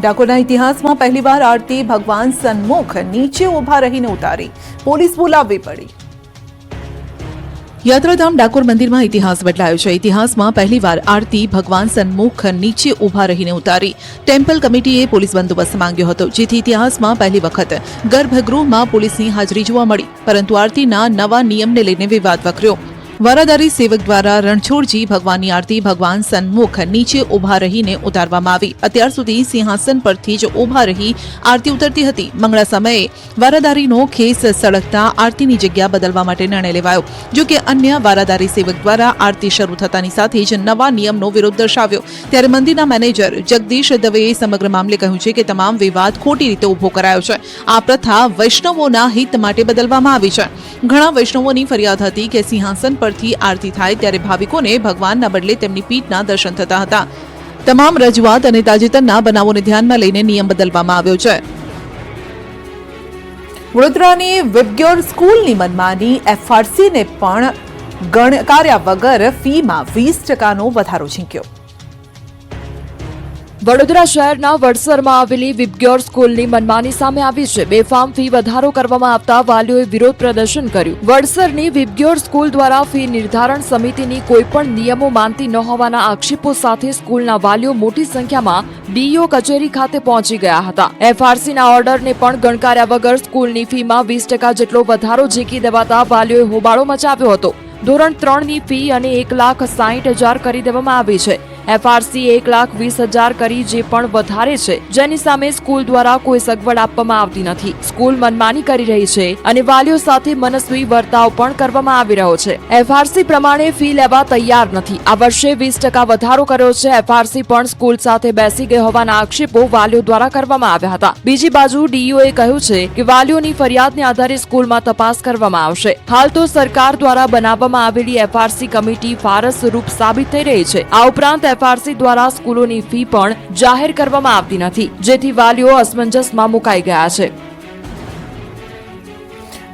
ડાકોરના ઇતિહાસમાં પહેલીવાર આરતી ભગવાન સન્મુખ નીચે ઊભા રહીને ઉતારી. પોલીસ બોલાવવી પડી. યાત્રાધામ ડાકોર મંદિરમાં ઇતિહાસ બદલાયો છે. ઇતિહાસમાં પહેલીવાર આરતી ભગવાન સન્મુખ નીચે ઊભા રહીને ઉતારી. ટેમ્પલ કમિટીએ પોલીસ બંદોબસ્ત માંગ્યો હતો, જેથી ઇતિહાસમાં પહેલી વખત ગર્ભગૃહમાં પોલીસની હાજરી જોવા મળી. પરંતુ આરતીના નવા નિયમને લઈને વિવાદ વકર્યો. વારાદારી સેવક દ્વારા રણછોડજી ભગવાનની આરતી ભગવાન સન્મુખ નીચે ઊભા રહીને ઉતારવામાં આવી. અત્યાર સુધી સિંહાસન પરથી જ ઊભા રહી આરતી ઉતરતી હતી. મંગળા સમયે વારાદારીનો ખેસ સળગતા આરતીની જગ્યા બદલવા માટે નિર્ણય લેવાયો, જો કે અન્ય વારાદારી સેવક દ્વારા આરતી શરૂ થતાની સાથે જ નવા નિયમનો વિરોધ દર્શાવ્યો. ત્યારે મંદિરના મેનેજર જગદીશ દવેએ સમગ્ર મામલે કહ્યું છે કે તમામ વિવાદ ખોટી રીતે ઊભો કરાયો છે. આ પ્રથા વૈષ્ણવોના હિત માટે બદલવામાં આવી છે. ઘણા વૈષ્ણવોની ફરિયાદ હતી કે સિંહાસન પરથી આરતી થાય ત્યારે ભાવિકોને ભગવાનના બદલે તેમની પીઠના દર્શન થતા હતા. તમામ રજૂઆત અને તાજેતરના બનાવોને ધ્યાનમાં લઈને નિયમ બદલવામાં આવ્યો છે. વડોદરાની વિબગ્યોર સ્કૂલની મનમાની એફઆરસીને પણ ગણકાર્યા વગર ફીમાં વીસ ટકાનો વધારો ઝીંક્યો વડોદરા શહેરના વડસરમાં આવેલી વિબગ્યોર સ્કૂલની મનમાની સામે આવી છે. બેફામ ફી વધારો કરવામાં આવતા વાલીઓએ વિરોધ પ્રદર્શન કર્યું. વડસરની વિબગ્યોર સ્કૂલ દ્વારા ફી નિર્ધારણ સમિતિની કોઈપણ નિયમો માનતી ન હોવાના આક્ષેપો સાથે સ્કૂલના વાલીઓ મોટી સંખ્યામાં ડીઈઓ કચેરી ખાતે પહોંચી ગયા હતા. એફઆરસીના ઓર્ડરને પણ ગણકાર્યા વગર સ્કૂલની ફીમાં વીસ ટકા જેટલો વધારો ઝીકી દેવાતા વાલીઓએ હોબાળો મચાવ્યો હતો. ધોરણ ત્રણની ફી અને એક લાખ સાહીઠ હજાર કરી દેવામાં આવી છે. એફઆરસી એક લાખ વીસ હજાર કરી જે પણ વધારે છે, જેની સામે સ્કૂલ દ્વારા કોઈ સગવડ આપવામાં આવતી નથી. સ્કૂલ મનમાની કરી રહી છે અને વાલીઓ સાથે મનસ્વી વર્તાવ પણ કરવામાં આવી રહ્યો છે. એફઆરસી પ્રમાણે ફી લેવા તૈયાર નથી. આ વર્ષે વીસ ટકા વધારો કર્યો છે. એફઆરસી પણ સ્કૂલ સાથે બેસી ગઈ હોવાના આક્ષેપો વાલીઓ દ્વારા કરવામાં આવ્યા હતા. બીજી બાજુ ડીઈઓએ કહ્યું છે કે વાલીઓની ફરિયાદને આધારે સ્કૂલમાં તપાસ કરવામાં આવશે. હાલ તો સરકાર દ્વારા બનાવવામાં આવેલી એફઆરસી કમિટી ફારસ રૂપ સાબિત થઈ રહી છે. આ ઉપરાંત એફઆરસી દ્વારા સ્કૂલોની ફી પણ જાહેર કરવામાં આવતી નથી, જેથી વાલીઓ અસમંજસમાં મુકાઈ ગયા છે.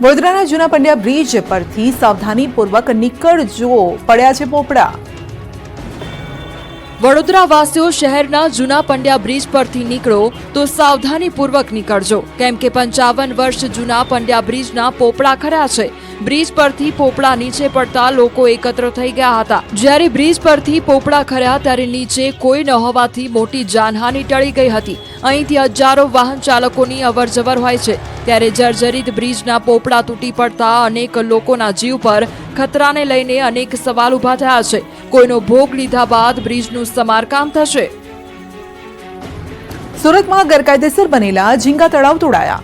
વડોદરાના જૂના પંડ્યા બ્રિજ પરથી સાવધાનીપૂર્વક નીકળજો, પડ્યા છે પોપડા. વડોદરા વાસીઓ શહેરના જૂના પંડ્યા બ્રિજ પરથી નીકળો તો સાવધાનીપૂર્વક નીકળજો. કેમ કે પંચાવન વર્ષ જૂના પંડ્યા બ્રિજના પોપડા ખર્યા છે. બ્રિજ પરથી પોપડા નીચે પડતા લોકો એકત્ર થઈ ગયા હતા. જ્યારે બ્રિજ પરથી પોપડા ખર્યા ત્યારે નીચે કોઈ ન હોવાથી મોટી જાનહાની ટળી ગઈ હતી. અહીંથી હજારો વાહન ચાલકોની અવરજવર હોય છે. ત્યારે જર્જરિત બ્રિજના પોપડા તૂટી પડતા અનેક લોકોના જીવ પર ખતરાને લઈને અનેક સવાલ ઊભા થયા છે. કોઈનો ભોગ લીધા બાદ બ્રિજનું સમારકામ થશે. સુરતમાં ગેરકાયદેસર બનેલા ઝીંગા તળાવ તોડાયા.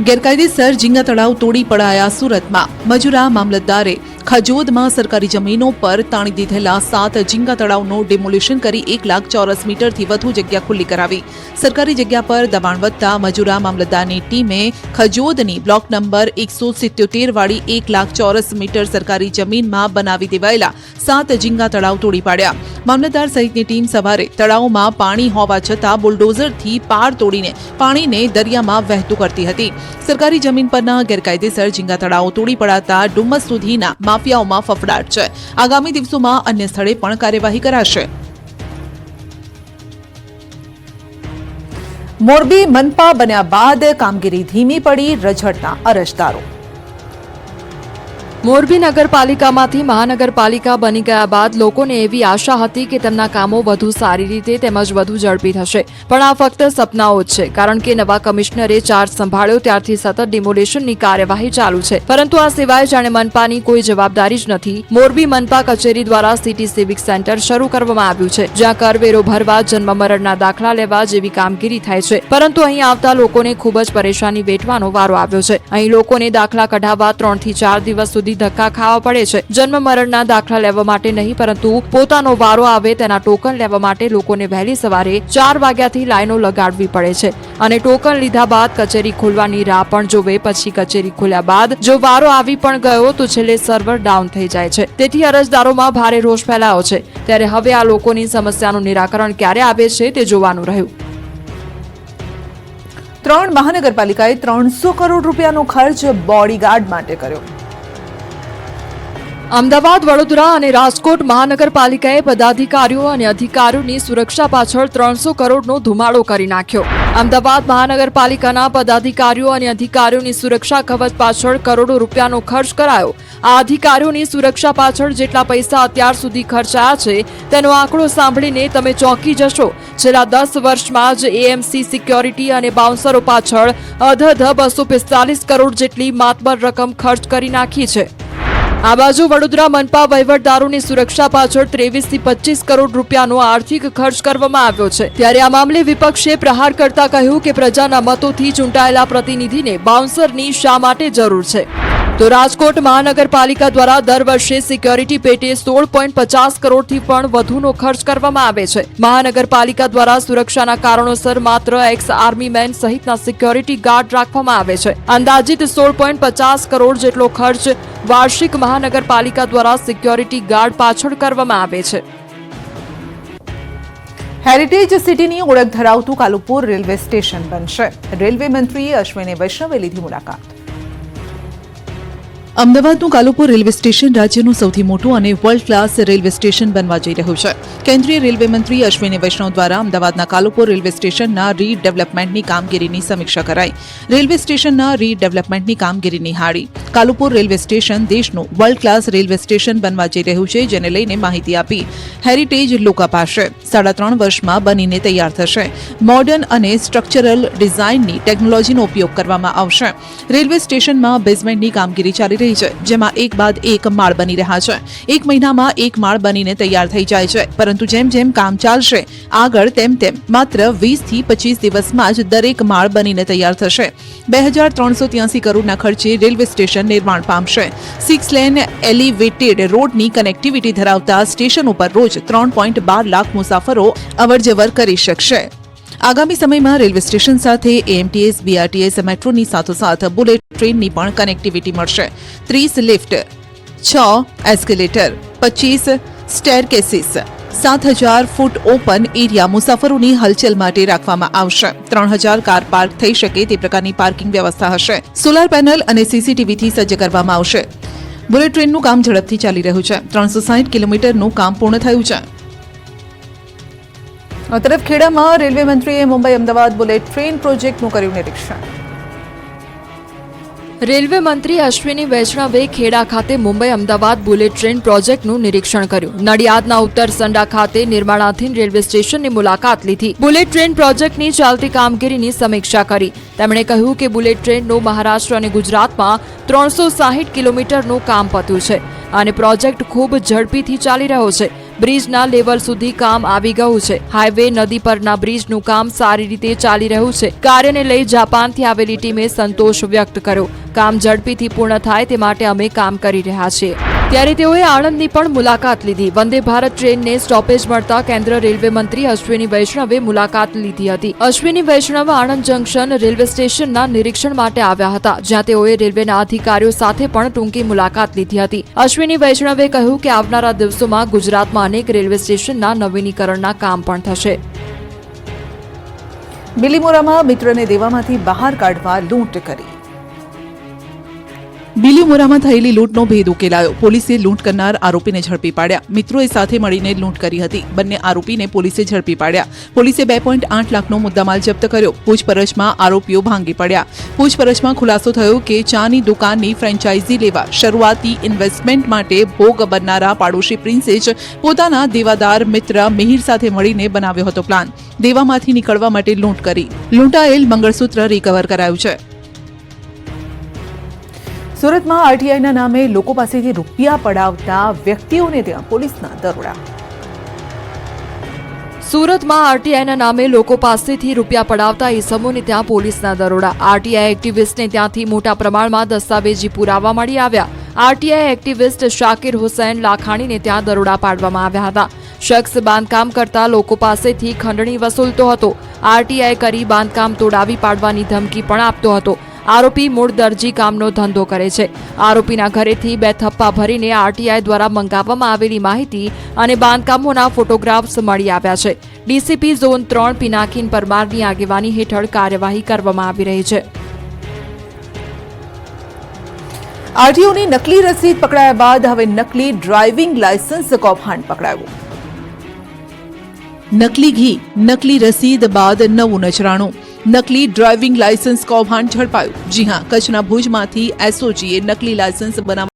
ગેરકાયદેસર ઝીંગા તળાવ તોડી પડાયા સુરતમાં. મજુરા મામલતદારે ખજોદમાં સરકારી જમીનો પર તાણી દીધેલા સાત ઝીંગા તળાવનું ડિમોલિશન કરી એક લાખ ચોરસ મીટરથી વધુ જગ્યા ખુલ્લી કરાવી. સરકારી જગ્યા પર દબાણ વધતા મજૂરા મામલતદારની ટીમે ખજોદની બ્લોક નંબર એકસો સિત્યોતેર વાળી એક લાખ ચોરસ મીટર સરકારી જમીનમાં બનાવી દેવાયેલા સાત ઝીંગા તળાવ તોડી પાડ્યા. મામલતદાર સહિતની ટીમ સવારે તળાવમાં પાણી હોવા છતાં બુલડોઝરથી પાર તોડીને પાણીને દરિયામાં વહેતું કરતી હતી. સરકારી જમીન પરના ગેરકાયદેસર ઝીંગા તળાવો તોડી પડાતા ડુમ્મસ સુધીના માફિયાઓમાં ફફડાટ છે. આગામી દિવસોમાં અન્ય સ્થળે પણ કાર્યવાહી કરાશે. મોરબી મનપા બન્યા બાદ કામગીરી ધીમી પડી રજડના અરજદારો. મોરબી નગરપાલિકામાંથી મહાનગરપાલિકા બની ગયા બાદ લોકોને એવી આશા હતી કે તેમના કામો વધુ સારી રીતે તેમજ વધુ ઝડપી થશે. પણ આ ફક્ત સપનાઓ જ છે, કારણ કે નવા કમિશનરે ચાર્જ સંભાળ્યો ત્યારથી સતત ડિમોલેશનની કાર્યવાહી ચાલુ છે. પરંતુ આ સિવાય જાણે મનપાની કોઈ જવાબદારી જ નથી. મોરબી મનપા કચેરી દ્વારા સિટી સિવિક સેન્ટર શરૂ કરવામાં આવ્યું છે, જ્યાં કરવેરો ભરવા, જન્મ મરણના દાખલા લેવા જેવી કામગીરી થાય છે. પરંતુ અહીં આવતા લોકોને ખૂબ જ પરેશાની વેઠવાનો વારો આવ્યો છે. અહીં લોકોને દાખલા કઢાવવા ત્રણથી ચાર દિવસ સુધી ધક્કા ખાવા પડે છે. જન્મ મરણના દાખલા લેવા માટે નહીં, પરંતુ પોતાનો વારો આવે તેના ટોકન લેવા માટે લોકોને વહેલી સવારે ચાર વાગ્યાથી લાઈનો લગાડવી પડે છે. અને ટોકન લીધા બાદ કચેરી ખોલવાની રાહ પણ જોવે. પછી કચેરી ખોલ્યા બાદ જો વારો આવી પણ ગયો, તો છેલ્લે સર્વર ડાઉન થઈ જાય છે. તેથી અરજદારોમાં ભારે રોષ ફેલાયો છે. ત્યારે હવે આ લોકોની સમસ્યાનું નિરાકરણ ક્યારે આવે છે તે જોવાનું રહ્યું. ત્રણ મહાનગરપાલિકાએ ત્રણસો કરોડ રૂપિયાનો ખર્ચ બોડીગાર્ડ માટે કર્યો. અમદાવાદ, વડોદરા અને રાજકોટ મહાનગરપાલિકાએ પદાધિકારીઓ અને અધિકારીઓની સુરક્ષા પાછળ ત્રણસો કરોડનો ધુમાડો કરી નાખ્યો. અમદાવાદ મહાનગરપાલિકાના પદાધિકારીઓ અને અધિકારીઓની સુરક્ષા કવચ પાછળ કરોડો રૂપિયાનો ખર્ચ કરાયો. આ અધિકારીઓની સુરક્ષા પાછળ જેટલા પૈસા અત્યાર સુધી ખર્ચાયા છે, તેનો આંકડો સાંભળીને તમે ચોંકી જશો. છેલ્લા દસ વર્ષમાં જ એએમસી સિક્યોરિટી અને બાઉન્સરો પાછળ અધધ બસો પિસ્તાલીસ કરોડ જેટલી માતબર રકમ ખર્ચ કરી નાખી છે. આ બાજુ વડોદરા મનપા વહીવટદારોની સુરક્ષા પાછળ ત્રેવીસથી પચીસ કરોડ રૂપિયાનો આર્થિક ખર્ચ કરવામાં આવ્યો છે. ત્યારે આ મામલે વિપક્ષે પ્રહાર કરતા કહ્યું કે પ્રજાના મતોથી ચૂંટાયેલા પ્રતિનિધિને બાઉન્સરની શા માટે જરૂર છે? તો રાજકોટ મહાનગરપાલિકા દ્વારા દર વર્ષે સિક્યોરિટી પેટે સોળ પોઈન્ટ પચાસ કરોડથી પણ વધુનો ખર્ચ કરવામાં આવે છે. મહાનગરપાલિકા દ્વારા સુરક્ષાના કારણોસર માત્ર એક્સ આર્મી મેન સહિતના સિક્યોરિટી ગાર્ડ રાખવામાં આવે છે. અંદાજિત સોળ પોઈન્ટ પચાસ કરોડ જેટલો ખર્ચ વાર્ષિક મહાનગરપાલિકા દ્વારા સિક્યોરિટી ગાર્ડ પાછળ કરવામાં આવે છે. હેરિટેજ સિટીની ઓળખ ધરાવતું કાલુપુર રેલવે સ્ટેશન બનશે. રેલવે મંત્રીએ અશ્વિની વૈષ્ણવે લીધી મુલાકાત. અમદાવાદનું કાલુપુર રેલવે સ્ટેશન રાજ્યનું સૌથી મોટું અને વર્લ્ડ ક્લાસ રેલવે સ્ટેશન બનવા જઈ રહ્યું છે. કેન્દ્રીય રેલવે મંત્રી અશ્વિની વૈષ્ણવ દ્વારા અમદાવાદના કાલુપુર રેલવે સ્ટેશનના રીડેવલપમેન્ટની કામગીરીની સમીક્ષા કરાઈ. રેલવે સ્ટેશનના રીડેવલપમેન્ટની કામગીરી નિહાળી. કાલુપુર રેલવે સ્ટેશન દેશનું વર્લ્ડ ક્લાસ રેલવે સ્ટેશન બનવા જઈ રહ્યું છે, જેને લઈને માહિતી આપી હેરિટેજ લોકાપાશે સાડા ત્રણ વર્ષમાં બનીને તૈયાર થશે. મોડર્ન અને સ્ટ્રક્ચરલ ડિઝાઇનની ટેકનોલોજીનો ઉપયોગ કરવામાં આવશે. રેલવે સ્ટેશનમાં બેઝમેન્ટની કામગીરી ચાલી રહી છે, જેમાં એક બાદ એક માળ બની રહ્યા છે. એક મહિનામાં એક માળ બનીને તૈયાર થઈ જાય છે. પરંતુ જેમ જેમ કામ ચાલશે, આગળ તેમ તેમ માત્ર વીસથી પચીસ દિવસમાં જ દરેક માળ બનીને તૈયાર થશે. બે હજાર ત્રણસો ત્યાસી કરોડના ખર્ચે રેલવે સ્ટેશન નિર્માણ પામશે. સિક્સ લેન એલિવેટેડ રોડની કનેક્ટિવિટી ધરાવતા સ્ટેશન ઉપર રોજ ત્રણ પોઈન્ટ બાર લાખ મુસાફરો અવરજવર કરી શકશે. આગામી સમયમાં રેલવે સ્ટેશન સાથે એએમટીએસ બીઆરટીએસ મેટ્રોની સાથોસાથ બુલેટ ટ્રેનની પણ કનેક્ટિવિટી મળશે. ત્રીસ લિફ્ટ, છ એસ્કેલેટર, પચીસ સ્ટેરકેસીસ, સાત હજાર ફૂટ ઓપન એરિયા મુસાફરોની હલચલ માટે રાખવામાં આવશે. ત્રણ હજાર કાર પાર્ક થઈ શકે તે પ્રકારની પાર્કિંગ વ્યવસ્થા હશે. સોલાર પેનલ અને સીસીટીવીથી સજ્જ કરવામાં આવશે. બુલેટ ટ્રેનનું કામ ઝડપથી ચાલી રહ્યું છે. ત્રણસો સાઠ કિલોમીટરનું કામ પૂર્ણ થયું છે. તરફ ખેડામાં રેલવે મંત્રીએ મુંબઈ અમદાવાદ બુલેટ ટ્રેન પ્રોજેક્ટનું કર્યું નિરીક્ષણ. રેલવે મંત્રી અશ્વિની વૈષ્ણવે ખેડા ખાતે મુંબઈ અમદાવાદ બુલેટ ટ્રેન પ્રોજેક્ટનું નિરીક્ષણ કર્યું. નડિયાદના ઉત્તર સંડા ખાતે નિર્માણાધીન રેલવે સ્ટેશનની મુલાકાત લીધી. બુલેટ ટ્રેન પ્રોજેક્ટની ચાલતી કામગીરીની સમીક્ષા કરી. તેમણે કહ્યું કે બુલેટ ટ્રેનનું મહારાષ્ટ્ર અને ગુજરાતમાં ત્રણસો કિલોમીટરનું કામ પત્યું છે અને પ્રોજેક્ટ ખૂબ ઝડપીથી ચાલી રહ્યો છે. બ્રિજના લેવલ સુધી કામ આવી ગયું છે. હાઈવે નદી પરના બ્રિજનું કામ સારી રીતે ચાલી રહ્યું છે. કાર્યને લઈ જાપાનથી આવેલી ટીમે સંતોષ વ્યક્ત કર્યો. કામ ઝડપીથી પૂર્ણ થાય તે માટે અમે કામ કરી રહ્યા છીએ. ત્યારે તેઓએ આણંદની પણ મુલાકાત લીધી. વંદે ભારત ટ્રેનને સ્ટોપેજ મળતા કેન્દ્ર રેલવે મંત્રી અશ્વિની વૈષ્ણવે મુલાકાત લીધી હતી. અશ્વિની વૈષ્ણવ આણંદ જંકશન રેલવે સ્ટેશનના નિરીક્ષણ માટે આવ્યા હતા, જ્યાં તેઓએ રેલવેના અધિકારીઓ સાથે પણ ટૂંકી મુલાકાત લીધી હતી. અશ્વિની વૈષ્ણવે કહ્યું કે આવનારા દિવસોમાં ગુજરાતમાં અનેક રેલવે સ્ટેશનના નવીનીકરણના કામ પણ થશે. બિલીમોરામાં મિત્રને દેવામાંથી બહાર કાઢવા લૂંટ કરી. બિલીમોરામાં થયેલી લૂંટનો ભેદ ઉકેલાયો. પોલીસે લૂંટ કરનાર આરોપીને ઝડપી પાડ્યા. મિત્રોએ સાથે મળીને લૂંટ કરી હતી. બંને આરોપીને પોલીસે ઝડપી પાડ્યા. પોલીસે બે પોઈન્ટ આઠ લાખનો મુદ્દામાલ જપ્ત કર્યો. પૂછપરછમાં આરોપીઓ ભાંગી પડ્યા. પૂછપરછમાં ખુલાસો થયો કે ચાની દુકાનની ફ્રેન્ચાઇઝી લેવા શરૂઆતી ઇન્વેસ્ટમેન્ટ માટે ભોગ બનનારા પાડોશી પ્રિન્સે જ પોતાના દેવાદાર મિત્ર મિહિર સાથે મળીને બનાવ્યો હતો પ્લાન. દેવામાંથી નીકળવા માટે લૂંટ કરી. લૂંટાયેલ મંગળસૂત્ર રિકવર કરાયું છે. સુરતમાં આરટીઆઈના નામે લોકો પાસેથી રૂપિયા પડાવતા વ્યક્તિઓને ત્યાં પોલીસના દરોડા. સુરતમાં આરટીઆઈના નામે લોકો પાસેથી રૂપિયા પડાવતા ઇસમોને ત્યાં પોલીસના દરોડા. આરટીઆઈ એક્ટિવિસ્ટને ત્યાંથી મોટા પ્રમાણમાં દસ્તાવેજી પુરાવા મળી આવ્યા. આરટીઆઈ એક્ટિવિસ્ટ શાકિર હુસૈન લાખાણીને ત્યાં દરોડા પાડવામાં આવ્યા હતા. શખ્સ બાંધકામ કરતા લોકો પાસેથી ખંડણી વસૂલતો હતો. આરટીઆઈ કરી બાંધકામ તોડાવી પાડવાની ધમકી પણ આપતો હતો. આરોપી મૂળ દરજી કામનો ધંધો કરે છે. આરોપીના ઘરેથી બે થપ્પા ભરીને આરટીઆઈ દ્વારા મંગાવવામાં આવેલી માહિતી અને બાંધકામોના ફોટોગ્રાફ્સ મળી આવ્યા છે. ડીસીપી ઝોન ત્રણ પિનાકીન પરમારની આગેવાની હેઠળ કાર્યવાહી કરવામાં આવી રહી છે. આરટીઓની નકલી રસીદ પકડાયા બાદ હવે નકલી ડ્રાઇવિંગ લાયસન્સ કૌભાંડ પકડાયું. નકલી ઘી, નકલી રસીદ બાદ નવું નજરાણું. નકલી ડ્રાઇવિંગ લાયસન્સ કૌભાંડ ઝડપાયું. જી હા કચ્છના ભુજમાંથી એસઓજીએ નકલી લાયસન્સ બનાવવા